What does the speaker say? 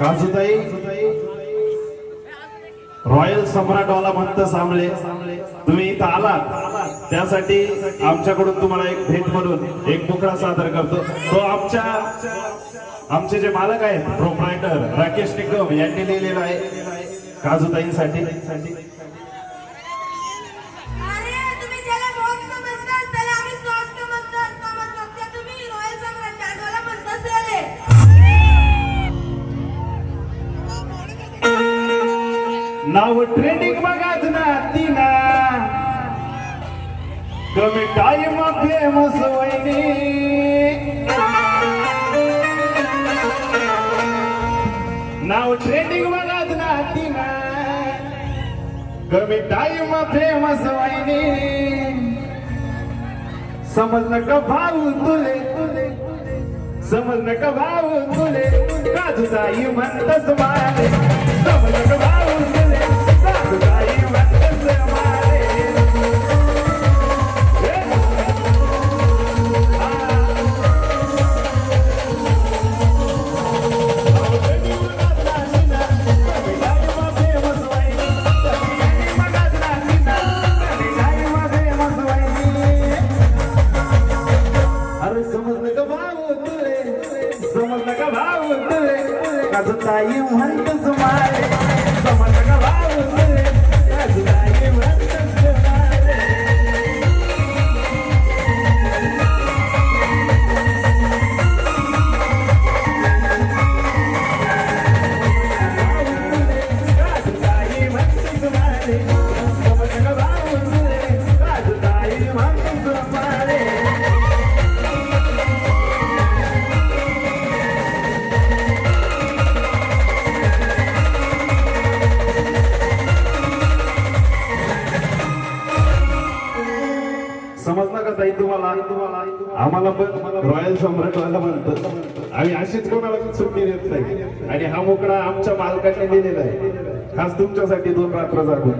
काजूताई royal सम्राटवाला म्हणत सामले तुम्ही इथं आलात. त्यासाठी आमच्याकडून तुम्हाला एक भेट म्हणून एक तुकडा सादर करतो. तो आमच्या आमचे जे मालक आहेत प्रोप्रायटर राकेश निकम यांनी लिहिलेला आहे. काजूताईंसाठी. नाव ट्रेंडिंग बघाच ना तिना. कमी टाइम फेमस वहिनी. नाव ट्रेंडिंग बघाच ना तिना. कमी टाइम फेमस वहिनी. समज का भाऊ तुले? तुले समज का भाऊ तुले? काजूताई म्हणतस मारे ताई म्हणतस मारे. समज नका भाऊ तुले काजू ताई म्हणतस मारे. काजू ताई म्हणतस मारे. समज नका भाऊ तुले काजू ताई म्हणतस मारे. समजलं का ताई तुम्हाला? तुम्हाला आम्हाला पण रॉयल सम्राट व्हायला म्हणतो. आम्ही अशीच कोणाला सुट्टी देत नाही. आणि हा मोकळा आमच्या मालकाने दिलेला आहे. खास तुमच्यासाठी दोन रात्र जागून.